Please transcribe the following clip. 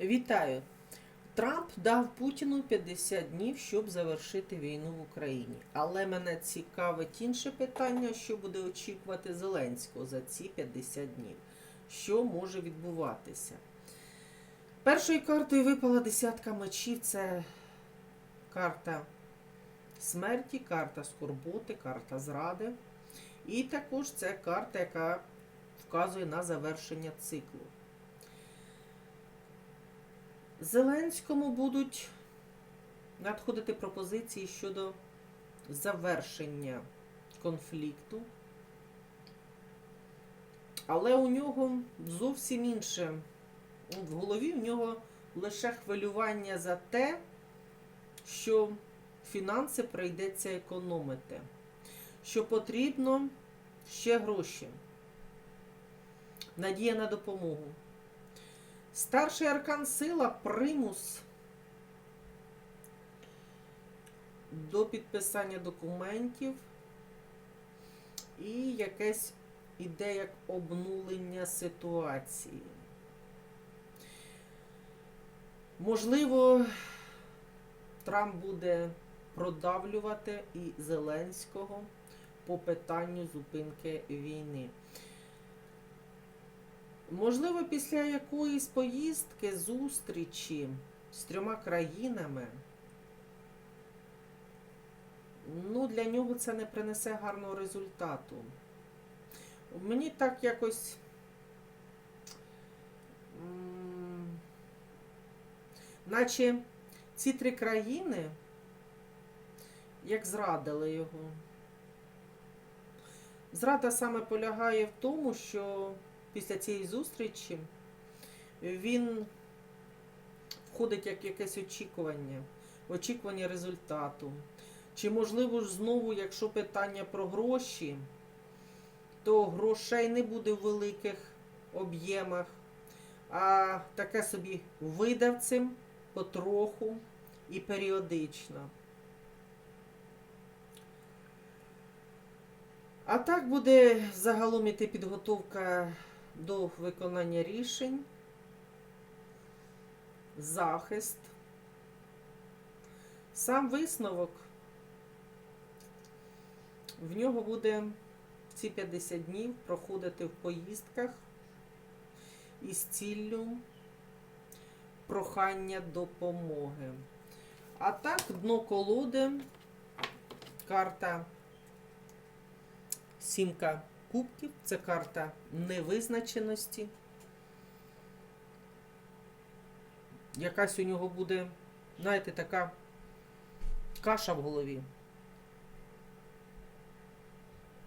Вітаю! Трамп дав Путіну 50 днів, щоб завершити війну в Україні. Але мене цікавить інше питання, що буде очікувати Зеленського за ці 50 днів. Що може відбуватися? Першою картою випала десятка мечів. Це карта смерті, карта скорботи, карта зради. І також це карта, яка вказує на завершення циклу. Зеленському будуть надходити пропозиції щодо завершення конфлікту. Але у нього зовсім інше. В голові в нього лише хвилювання за те, що фінанси прийдеться економити, що потрібно ще гроші, надія на допомогу. Старший аркан сила примус до підписання документів і якесь іде як обнулення ситуації. Можливо, Трамп буде продавлювати і Зеленського по питанню зупинки війни. Можливо, після якоїсь поїздки, зустрічі з трьома країнами, ну, для нього це не принесе гарного результату. Мені так якось. Наче ці три країни як зрадили його. Зрада саме полягає в тому, що після цієї зустрічі він входить як якесь очікування, очікування результату. Чи можливо ж знову, якщо питання про гроші, то грошей не буде в великих об'ємах, а таке собі видавцем потроху і періодично. А так буде загалом іти підготовка до виконання рішень, захист, сам висновок. В нього буде ці 50 днів проходити в поїздках із ціллю прохання допомоги. А так, дно колоди, карта Сімка кубків це карта невизначеності. Якась у нього буде, знаєте, така каша в голові.